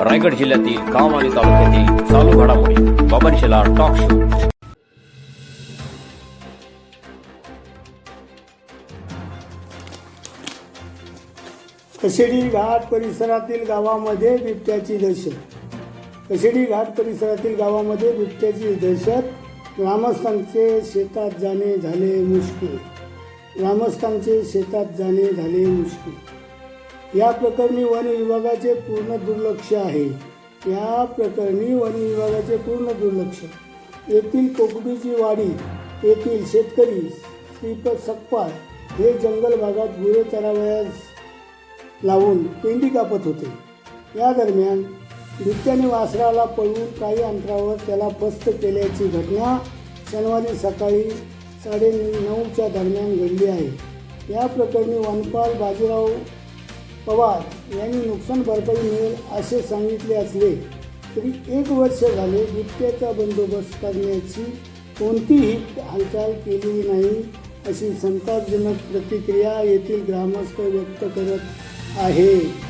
रायगड जिल्ह्यातील काम आणि तालुक्यातील चालू घडामोडी बाबनशेला टॉक शो कशेडी घाट परिसरातील गावामध्ये बिबट्याची दहशत. कशेडी घाट परिसरातील गावामध्ये बिबट्याची दहशत. ग्रामस्थांचे शेतात जाणे झाले मुश्किल. ग्रामस्थांचे शेतात जाणे झाले मुश्किल. या प्रकरणी वन विभागाचे पूर्ण दुर्लक्ष आहे. या प्रकरणी वन विभागाचे पूर्ण दुर्लक्ष. येथील कोकबीची वाडी येथील शेतकरी श्रीपद सकपाळ हे जंगल भागात गुरे चरावयास लावून पेंडी कापत होते. या दरम्यान बिबट्याने वासराला पळवून काही अंतरावर त्याला पस्त केल्याची घटना शनिवारी सकाळी साडे नऊच्या दरम्यान घडली आहे. या प्रकरणी वनपाल बाजीराव पवार यांनी नुकसान भरपाई मिळेल असे सांगितले असले तरी एक वर्ष झाले बिबट्याचा बंदोबस्त करण्याची कोणतीही हालचाल केलेली नाही अशी संतापजनक प्रतिक्रिया येथील ग्रामस्थ व्यक्त करत आहे.